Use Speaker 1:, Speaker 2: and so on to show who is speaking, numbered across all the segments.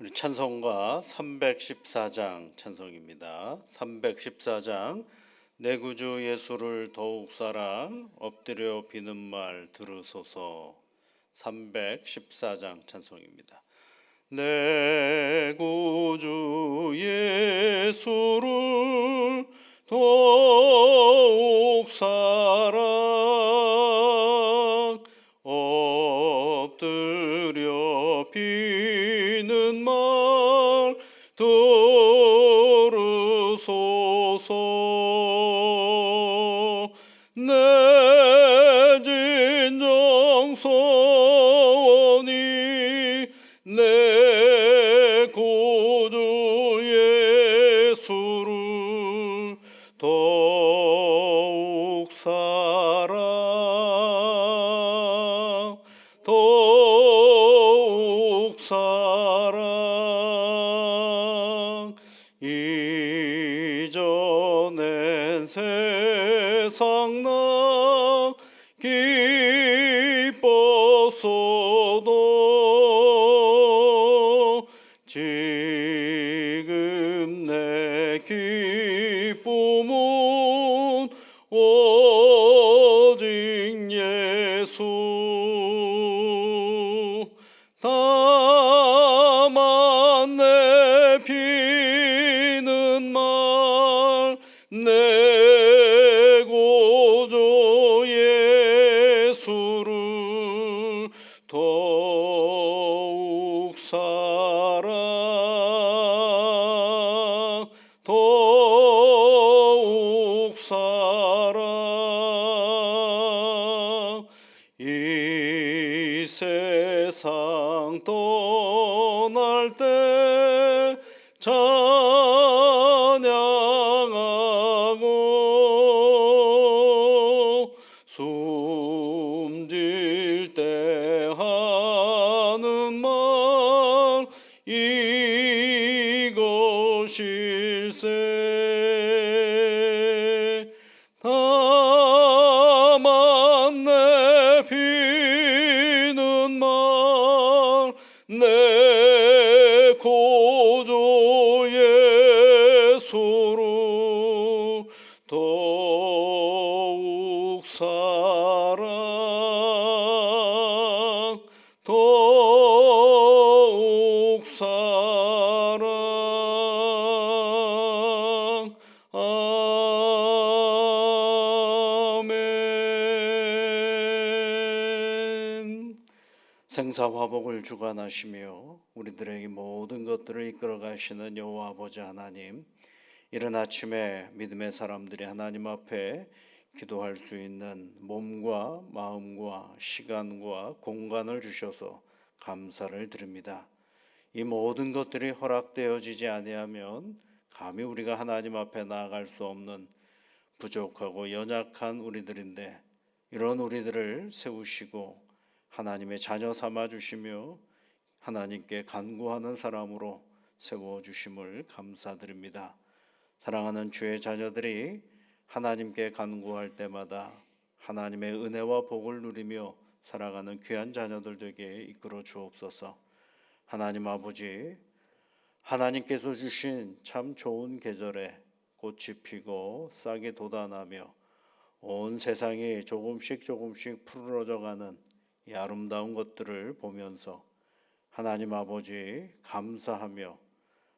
Speaker 1: 우리 찬송가 314장 찬송입니다. 314장 내 구주 예수를 더욱 사랑 엎드려 비는 말 들으소서 314장 찬송입니다. 내 구주 예수를 더욱 사랑 엎드려 비 떠날 때찬 더욱 사랑 아멘 생사화복을 주관하시며 우리들에게 모든 것들을 이끌어 가시는 여호와 아버지 하나님 이른 아침에 믿음의 사람들이 하나님 앞에 기도할 수 있는 몸과 마음과 시간과 공간을 주셔서 감사를 드립니다. 이 모든 것들이 허락되어지지 아니하면 감히 우리가 하나님 앞에 나아갈 수 없는 부족하고 연약한 우리들인데 이런 우리들을 세우시고 하나님의 자녀 삼아 주시며 하나님께 간구하는 사람으로 세워 주심을 감사드립니다. 사랑하는 주의 자녀들이 하나님께 간구할 때마다 하나님의 은혜와 복을 누리며 살아가는 귀한 자녀들 되게 이끌어 주옵소서. 하나님 아버지, 하나님께서 주신 참 좋은 계절에 꽃이 피고 싹이 돋아나며 온 세상이 조금씩 조금씩 푸르러져 가는 이 아름다운 것들을 보면서 하나님 아버지 감사하며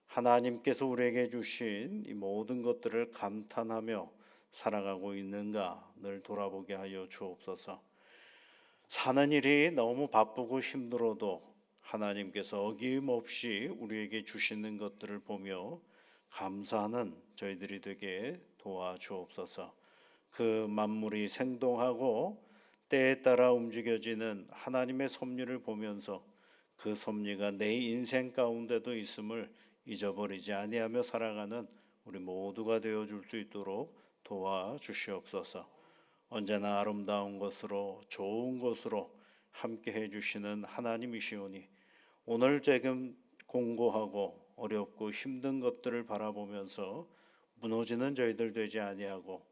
Speaker 1: 하나님께서 우리에게 주신 이 모든 것들을 감탄하며 살아가고 있는가 늘 돌아보게 하여 주옵소서. 사는 일이 너무 바쁘고 힘들어도 하나님께서 어김없이 우리에게 주시는 것들을 보며 감사하는 저희들이 되게 도와주옵소서. 그 만물이 생동하고 때에 따라 움직여지는 하나님의 섭리를 보면서 그 섭리가 내 인생 가운데도 있음을 잊어버리지 아니하며 살아가는 우리 모두가 되어 줄 수 있도록 도와 주시옵소서. 언제나 아름다운 것으로 좋은 것으로 함께 해 주시는 하나님이시오니 오늘 지금 공고하고 어렵고 힘든 것들을 바라보면서 무너지는 저희들 되지 아니하고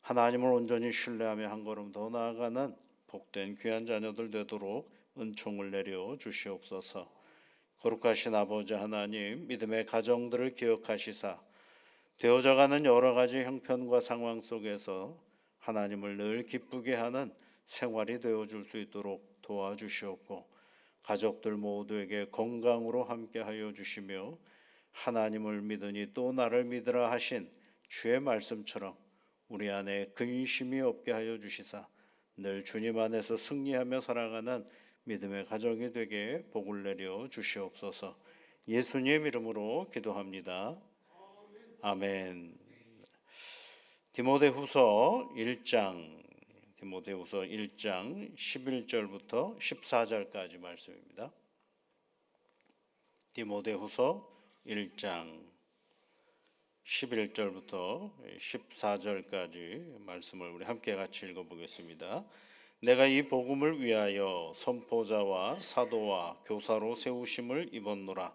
Speaker 1: 하나님을 온전히 신뢰하며 한 걸음 더 나아가는 복된 귀한 자녀들 되도록 은총을 내려 주시옵소서. 거룩하신 아버지 하나님 믿음의 가정들을 기억하시사 되어져가는 여러 가지 형편과 상황 속에서 하나님을 늘 기쁘게 하는 생활이 되어줄 수 있도록 도와주시옵고 가족들 모두에게 건강으로 함께하여 주시며 하나님을 믿으니 또 나를 믿으라 하신 주의 말씀처럼 우리 안에 근심이 없게 하여 주시사 늘 주님 안에서 승리하며 살아가는 믿음의 가정이 되게 복을 내려 주시옵소서. 예수님 이름으로 기도합니다. 아멘. 디모데후서 1장 디모데후서 1장 11절부터 14절까지 말씀입니다. 디모데후서 1장 11절부터 14절까지 말씀을 우리 함께 같이 읽어 보겠습니다. 내가 이 복음을 위하여 선포자와 사도와 교사로 세우심을 입었노라.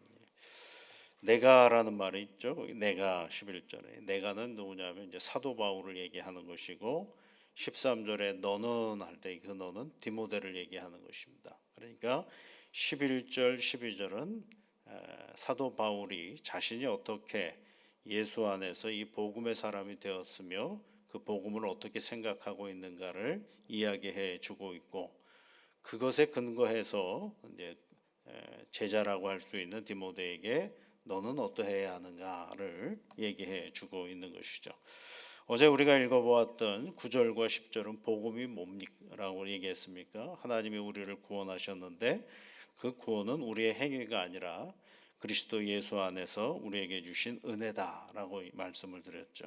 Speaker 1: 내가라는 말이 있죠. 내가 11절에 내가는 누구냐면 이제 사도 바울을 얘기하는 것이고 13절에 너는 할 때 그 너는 디모데를 얘기하는 것입니다. 그러니까 11절 12절은 사도 바울이 자신이 어떻게 예수 안에서 이 복음의 사람이 되었으며 그 복음을 어떻게 생각하고 있는가를 이야기해 주고 있고 그것에 근거해서 이제 제자라고 할 수 있는 디모데에게 너는 어떠해야 하는가를 얘기해 주고 있는 것이죠. 어제 우리가 읽어보았던 9절과 10절은 복음이 뭡니라고 얘기했습니까? 하나님이 우리를 구원하셨는데 그 구원은 우리의 행위가 아니라 그리스도 예수 안에서 우리에게 주신 은혜다라고 말씀을 드렸죠.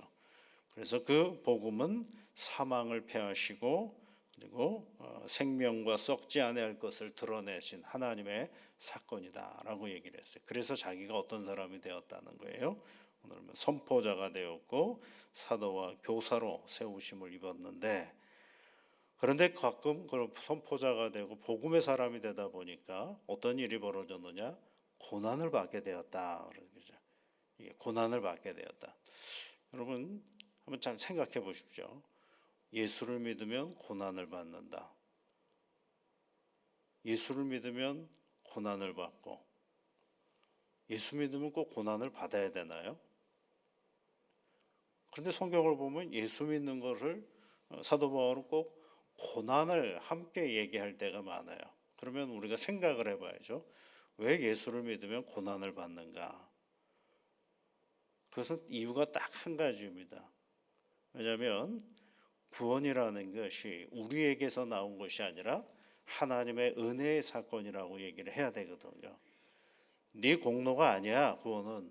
Speaker 1: 그래서 그 복음은 사망을 패하시고 그리고 어, 생명과 썩지 아니할 것을 드러내신 하나님의 사건이다라고 얘기를 했어요. 그래서 자기가 어떤 사람이 되었다는 거예요. 오늘 선포자가 되었고 사도와 교사로 세우심을 입었는데 그런데 가끔 그 선포자가 되고 복음의 사람이 되다 보니까 어떤 일이 벌어졌느냐 고난을 받게 되었다 그러죠. 이게 고난을 받게 되었다. 여러분 한번 잘 생각해 보십시오. 예수를 믿으면 고난을 받는다. 예수를 믿으면 고난을 받고 예수 믿으면 꼭 고난을 받아야 되나요? 그런데 성경을 보면 예수 믿는 것을 어, 사도 바울은 꼭 고난을 함께 얘기할 때가 많아요. 그러면 우리가 생각을 해봐야죠. 왜 예수를 믿으면 고난을 받는가? 그것은 이유가 딱 한 가지입니다. 왜냐하면 구원이라는 것이 우리에게서 나온 것이 아니라 하나님의 은혜의 사건이라고 얘기를 해야 되거든요. 네 공로가 아니야 구원은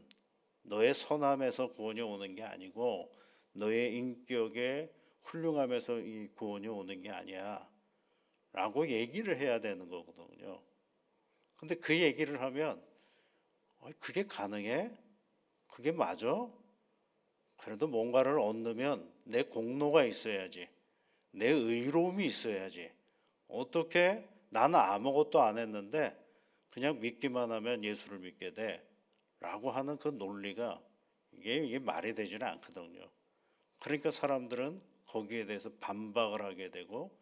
Speaker 1: 너의 선함에서 구원이 오는 게 아니고 너의 인격의 훌륭함에서 이 구원이 오는 게 아니야. 라고 얘기를 해야 되는 거거든요. 근데 그 얘기를 하면 그게 가능해? 그게 맞아? 그래도 뭔가를 얻으면 내 공로가 있어야지. 내 의로움이 있어야지. 어떻게 나는 아무것도 안 했는데 그냥 믿기만 하면 예수를 믿게 돼. 라고 하는 그 논리가 이게, 이게 말이 되지는 않거든요. 그러니까 사람들은 거기에 대해서 반박을 하게 되고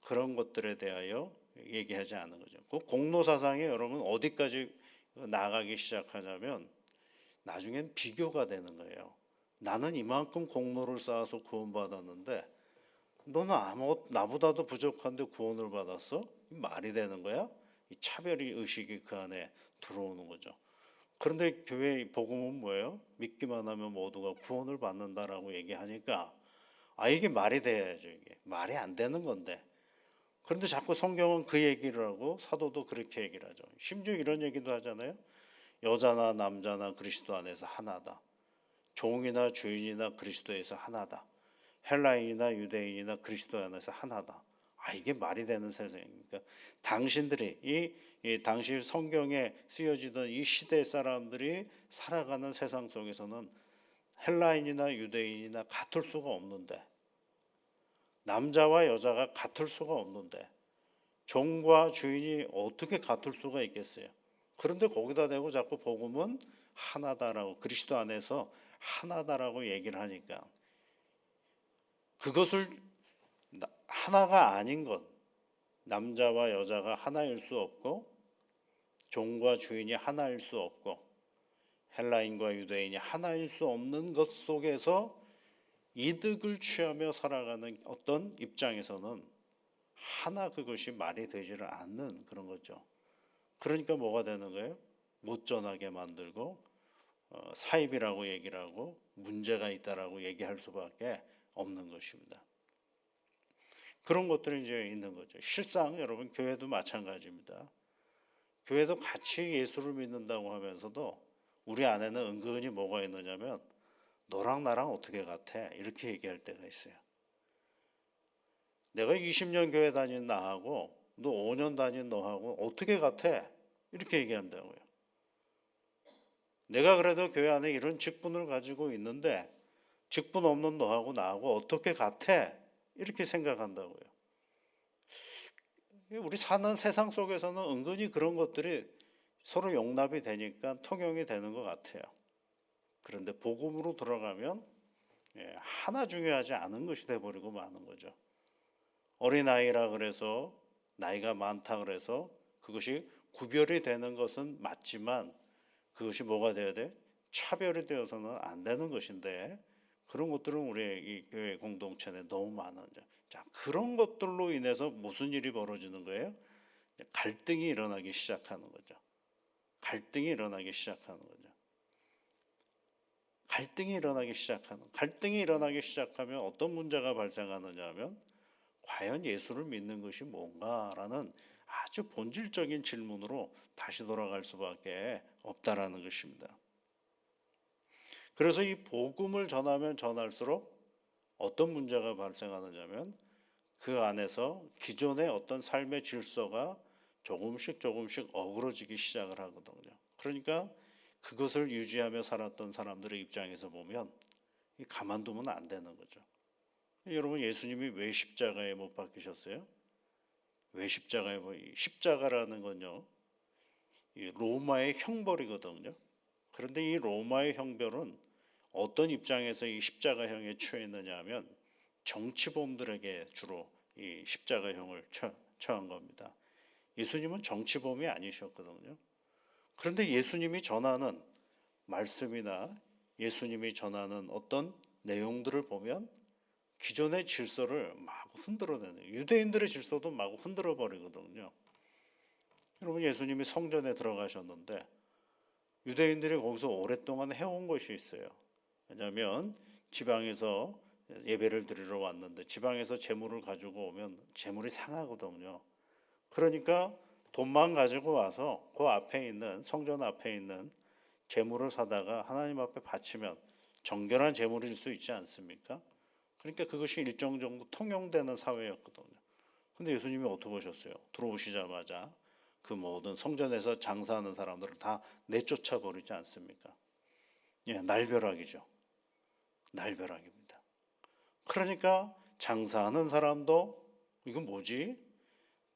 Speaker 1: 그런 것들에 대하여 얘기하지 않는 거죠. 그 공로 사상이 여러분 어디까지 나가기 시작하냐면 나중엔 비교가 되는 거예요. 나는 이만큼 공로를 쌓아서 구원받았는데 너는 아무 나보다도 부족한데 구원을 받았어? 말이 되는 거야? 이 차별 의식이 그 안에 들어오는 거죠. 그런데 교회 복음은 뭐예요? 믿기만 하면 모두가 구원을 받는다라고 얘기하니까 아 이게 말이 돼야죠 이게 말이 안 되는 건데 그런데 자꾸 성경은 그 얘기를 하고 사도도 그렇게 얘기를 하죠. 심지어 이런 얘기도 하잖아요. 여자나 남자나 그리스도 안에서 하나다. 종이나 주인이나 그리스도에서 하나다. 헬라인이나 유대인이나 그리스도 안에서 하나다. 아 이게 말이 되는 세상입니까? 당신들이 이, 이 당시 성경에 쓰여지던 이 시대 사람들이 살아가는 세상 속에서는 헬라인이나 유대인이나 같을 수가 없는데 남자와 여자가 같을 수가 없는데 종과 주인이 어떻게 같을 수가 있겠어요? 그런데 거기다 대고 자꾸 복음은 하나다라고 그리스도 안에서 하나다라고 얘기를 하니까 그것을 나- 하나가 아닌 것 남자와 여자가 하나일 수 없고 종과 주인이 하나일 수 없고 헬라인과 유대인이 하나일 수 없는 것 속에서 이득을 취하며 살아가는 어떤 입장에서는 하나 그것이 말이 되지를 않는 그런 거죠. 그러니까 뭐가 되는 거예요? 못 전하게 만들고 어, 사입이라고 얘기를 하고 문제가 있다라고 얘기할 수밖에 없는 것입니다. 그런 것들이 이제 있는 거죠. 실상 여러분 교회도 마찬가지입니다. 교회도 같이 예수를 믿는다고 하면서도 우리 안에는 은근히 뭐가 있느냐면 너랑 나랑 어떻게 같아 이렇게 얘기할 때가 있어요. 내가 20년 교회 다닌 나하고 너 5년 다닌 너하고 어떻게 같아 이렇게 얘기한다고요. 내가 그래도 교회 안에 이런 직분을 가지고 있는데 직분 없는 너하고 나하고 어떻게 같아 이렇게 생각한다고요. 우리 사는 세상 속에서는 은근히 그런 것들이 서로 용납이 되니까 통용이 되는 것 같아요. 그런데 복음으로 들어가면 예, 하나 중요하지 않은 것이 돼버리고 마는 거죠. 어린 아이라 그래서 나이가 많다 그래서 그것이 구별이 되는 것은 맞지만 그것이 뭐가 돼야 돼? 차별이 되어서는 안 되는 것인데 그런 것들은 우리 이 교회 공동체 내 너무 많아져. 자 그런 것들로 인해서 무슨 일이 벌어지는 거예요? 갈등이 일어나기 시작하는 거죠. 갈등이 일어나기 시작하는 거죠. 갈등이 일어나기 시작하는 갈등이 일어나기 시작하면 어떤 문제가 발생하느냐면 과연 예수를 믿는 것이 뭔가라는 아주 본질적인 질문으로 다시 돌아갈 수밖에 없다라는 것입니다. 그래서 이 복음을 전하면 전할수록 어떤 문제가 발생하느냐면 그 안에서 기존의 어떤 삶의 질서가 조금씩 조금씩 어그러지기 시작을 하거든요. 그러니까 그것을 유지하며 살았던 사람들의 입장에서 보면 이 가만두면 안 되는 거죠. 여러분 예수님이 왜 십자가에 못 박히셨어요? 왜 십자가에 뭐이 십자가라는 건요. 이 로마의 형벌이거든요. 그런데 이 로마의 형벌은 어떤 입장에서 이 십자가형에 처했느냐 하면 정치범들에게 주로 이 십자가형을 처, 처한 겁니다. 예수님은 정치범이 아니셨거든요. 그런데 예수님이 전하는 말씀이나 예수님이 전하는 어떤 내용들을 보면 기존의 질서를 막 흔들어내는 유대인들의 질서도 막 흔들어 버리거든요. 여러분 예수님이 성전에 들어가셨는데 유대인들이 거기서 오랫동안 해온 것이 있어요. 왜냐하면 지방에서 예배를 드리러 왔는데 지방에서 재물을 가지고 오면 재물이 상하거든요. 그러니까 돈만 가지고 와서 그 앞에 있는 성전 앞에 있는 재물을 사다가 하나님 앞에 바치면 정결한 재물일 수 있지 않습니까? 그러니까 그것이 일정 정도 통용되는 사회였거든요. 근데 예수님이 어떻게 오셨어요? 들어오시자마자 그 모든 성전에서 장사하는 사람들을 다 내쫓아 버리지 않습니까? 예, 날벼락이죠. 날벼락입니다. 그러니까 장사하는 사람도 이건 뭐지?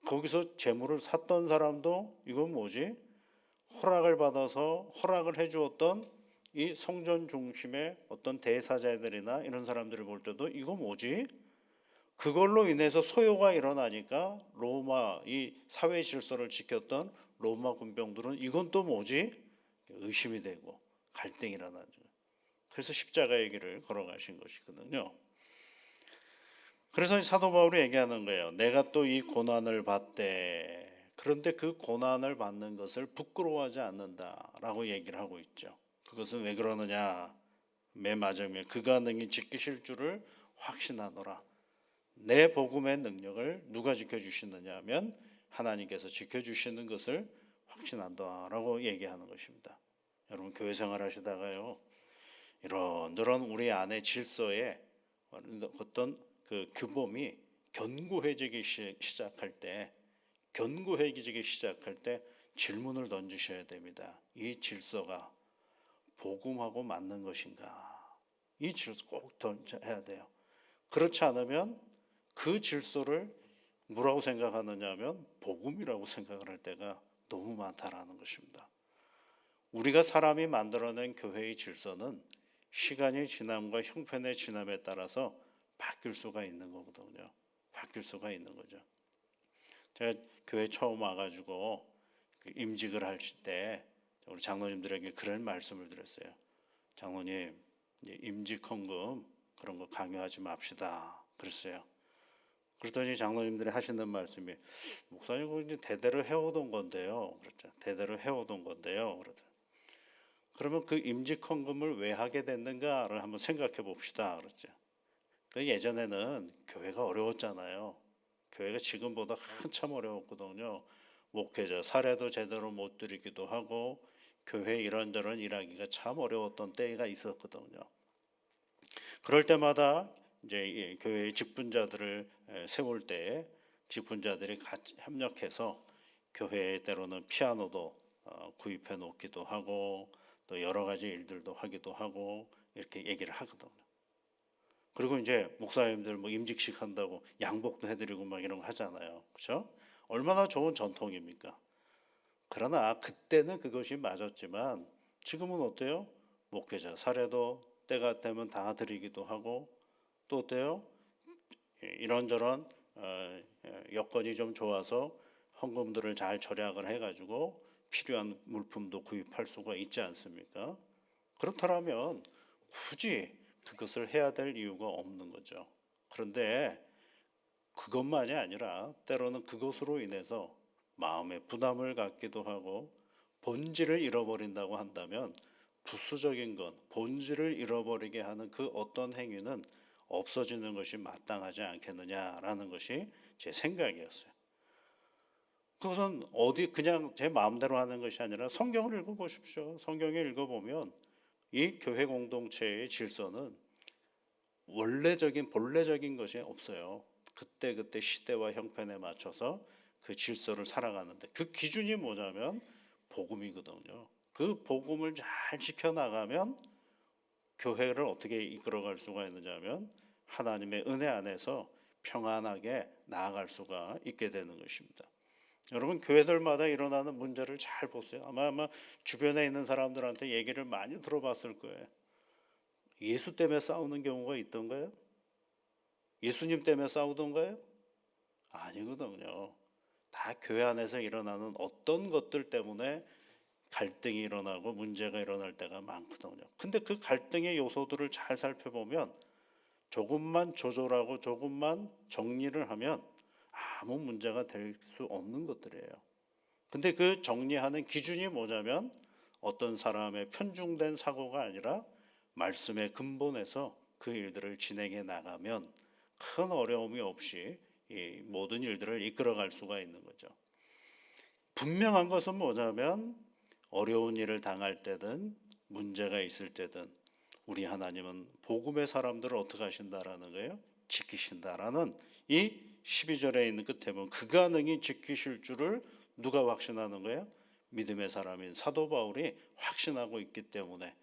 Speaker 1: 거기서 재물을 샀던 사람도 이건 뭐지? 허락을 받아서 허락을 해주었던 이 성전 중심의 어떤 대사자들이나 이런 사람들을 볼 때도 이거 뭐지? 그걸로 인해서 소요가 일어나니까 로마 이 사회 질서를 지켰던 로마 군병들은 이건 또 뭐지? 의심이 되고 갈등이 일어나죠. 그래서 십자가 얘기를 걸어가신 것이거든요. 그래서 사도 바울이 얘기하는 거예요. 내가 또 이 고난을 받되 그런데 그 고난을 받는 것을 부끄러워하지 않는다라고 얘기를 하고 있죠. 그것은 왜 그러느냐? 맨 마지막에 그가 능히 지키실 줄을 확신하노라. 내 복음의 능력을 누가 지켜주시느냐 하면 하나님께서 지켜주시는 것을 확신한다라고 얘기하는 것입니다. 여러분 교회 생활하시다가요 이런저런 우리 안의 질서에 어떤 그 규범이 견고해지기 시- 시작할 때 견고해지기 시작할 때 질문을 던지셔야 됩니다. 이 질서가 복음하고 맞는 것인가? 이 질서 꼭 던져야 돼요. 그렇지 않으면 그 질서를 뭐라고 생각하느냐면 복음이라고 생각을 할 때가 너무 많다라는 것입니다. 우리가 사람이 만들어낸 교회의 질서는 시간이 지남과 형편의 지남에 따라서 바뀔 수가 있는 거거든요. 바뀔 수가 있는 거죠. 제가 교회 처음 와가지고 그 임직을 할 때 우리 장로님들에게 그런 말씀을 드렸어요. 장로님 이제 임직 헌금 그런 거 강요하지 맙시다. 그랬어요. 그랬더니 장로님들이 하시는 말씀이 목사님 그거 이제 대대로 해오던 건데요. 그렇죠. 대대로 해오던 건데요. 그러더라고요. 그러면 그 임직 헌금을 왜 하게 됐는가를 한번 생각해 봅시다. 그렇죠. 그 예전에는 교회가 어려웠잖아요. 교회가 지금보다 한참 어려웠거든요. 목회자 사례도 제대로 못 드리기도 하고 교회 이런저런 일하기가 참 어려웠던 때가 있었거든요. 그럴 때마다 이제 이 교회의 직분자들을 에, 세울 때 직분자들이 같이 협력해서 교회 때로는 피아노도 어, 구입해 놓기도 하고 또 여러 가지 일들도 하기도 하고 이렇게 얘기를 하거든요. 그리고 이제 목사님들 뭐 임직식 한다고 양복도 해드리고 막 이런 거 하잖아요. 그렇죠? 얼마나 좋은 전통입니까? 그러나 그때는 그것이 맞았지만 지금은 어때요? 목회자 사례도 때가 되면 다 드리기도 하고 또 어때요? 예, 이런저런 어, 예, 여건이 좀 좋아서 헌금들을 잘 절약을 해가지고 필요한 물품도 구입할 수가 있지 않습니까? 그렇다면 굳이 그것을 해야 될 이유가 없는 거죠. 그런데 그것만이 아니라 때로는 그것으로 인해서 마음의 부담을 갖기도 하고 본질을 잃어버린다고 한다면 부수적인 것, 본질을 잃어버리게 하는 그 어떤 행위는 없어지는 것이 마땅하지 않겠느냐라는 것이 제 생각이었어요. 그것은 어디 그냥 제 마음대로 하는 것이 아니라 성경을 읽어 보십시오. 성경을 읽어 보면 이 교회 공동체의 질서는 원래적인 본래적인 것이 없어요. 그때 그때 시대와 형편에 맞춰서 그 질서를 살아가는데 그 기준이 뭐냐면 복음이거든요. 그 복음을 잘 지켜 나가면 교회를 어떻게 이끌어갈 수가 있느냐면 하나님의 은혜 안에서 평안하게 나아갈 수가 있게 되는 것입니다. 여러분 교회들마다 일어나는 문제를 잘 보세요. 아마 아마 주변에 있는 사람들한테 얘기를 많이 들어봤을 거예요. 예수 때문에 싸우는 경우가 있던가요? 예수님 때문에 싸우던가요? 아니거든요. 다 교회 안에서 일어나는 어떤 것들 때문에 갈등이 일어나고 문제가 일어날 때가 많거든요. 근데 그 갈등의 요소들을 잘 살펴보면 조금만 조절하고 조금만 정리를 하면 아무 문제가 될 수 없는 것들이에요. 근데 그 정리하는 기준이 뭐냐면 어떤 사람의 편중된 사고가 아니라 말씀의 근본에서 그 일들을 진행해 나가면 큰 어려움이 없이 이 모든 일들을 이끌어갈 수가 있는 거죠. 분명한 것은 뭐냐면 어려운 일을 당할 때든 문제가 있을 때든 우리 하나님은 복음의 사람들을 어떻게 하신다라는 거예요? 지키신다라는 이 12절에 있는 끝에 보면 그가 능히 지키실 줄을 누가 확신하는 거예요? 믿음의 사람인 사도 바울이 확신하고 있기 때문에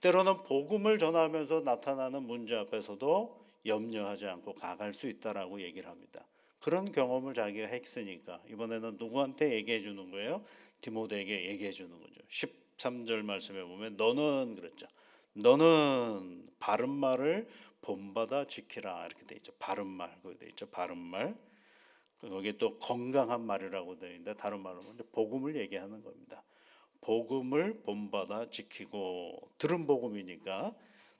Speaker 1: 때로는 복음을 전하면서 나타나는 문제 앞에서도 염려하지 않고 가갈 수 있다라고 얘기를 합니다. 그런 경험을 자기가 했으니까 이번에는 누구한테 얘기해 주는 거예요? 디모데에게 얘기해 주는 거죠. 13절 말씀에 보면 너는 그랬죠. 너는 바른 말을 본받아 지키라 이렇게 돼 있죠. 바른 말 거기 돼 있죠. 바른 말. 거기에 또 건강한 말이라고 되어 있는데 다른 말로 먼저 복음을 얘기하는 겁니다. 복음을 본받아 지키고 들은 복음이니까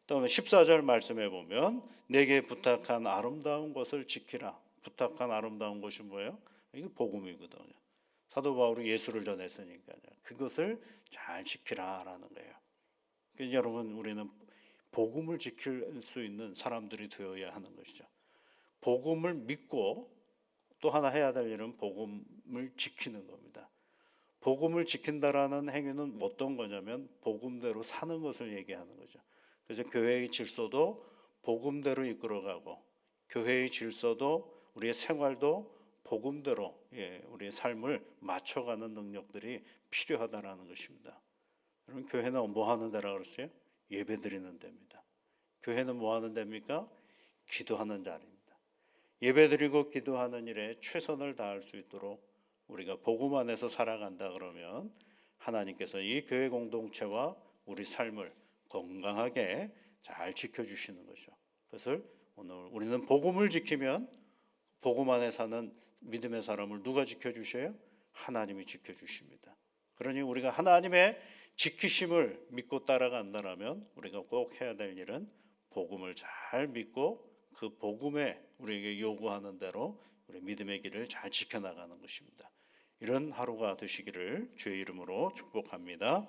Speaker 1: 또 14절 말씀해 보면 내게 부탁한 아름다운 것을 지키라. 부탁한 아름다운 것이 뭐예요? 이게 복음이거든요. 사도 바울이 예수를 전했으니까요. 그것을 잘 지키라라는 거예요. 그래서 여러분 우리는 복음을 지킬 수 있는 사람들이 되어야 하는 것이죠. 복음을 믿고 또 하나 해야 될 일은 복음을 지키는 겁니다. 복음을 지킨다라는 행위는 어떤 거냐면 복음대로 사는 것을 얘기하는 거죠. 그래서 교회의 질서도 복음대로 이끌어가고 교회의 질서도 우리의 생활도 복음대로 예, 우리의 삶을 맞춰가는 능력들이 필요하다라는 것입니다. 여러분 교회는 뭐 하는 데라 그랬어요? 예배 드리는 데입니다. 교회는 뭐 하는 데입니까? 기도하는 자리입니다. 예배 드리고 기도하는 일에 최선을 다할 수 있도록 우리가 복음 안에서 살아간다 그러면 하나님께서 이 교회 공동체와 우리 삶을 건강하게 잘 지켜주시는 거죠. 그것을 오늘 우리는 복음을 지키면 복음 안에 사는 믿음의 사람을 누가 지켜주셔요? 하나님이 지켜주십니다. 그러니 우리가 하나님의 지키심을 믿고 따라간다면 우리가 꼭 해야 될 일은 복음을 잘 믿고 그 복음에 우리에게 요구하는 대로 우리 믿음의 길을 잘 지켜나가는 것입니다. 이런 하루가 되시기를 주의 이름으로 축복합니다.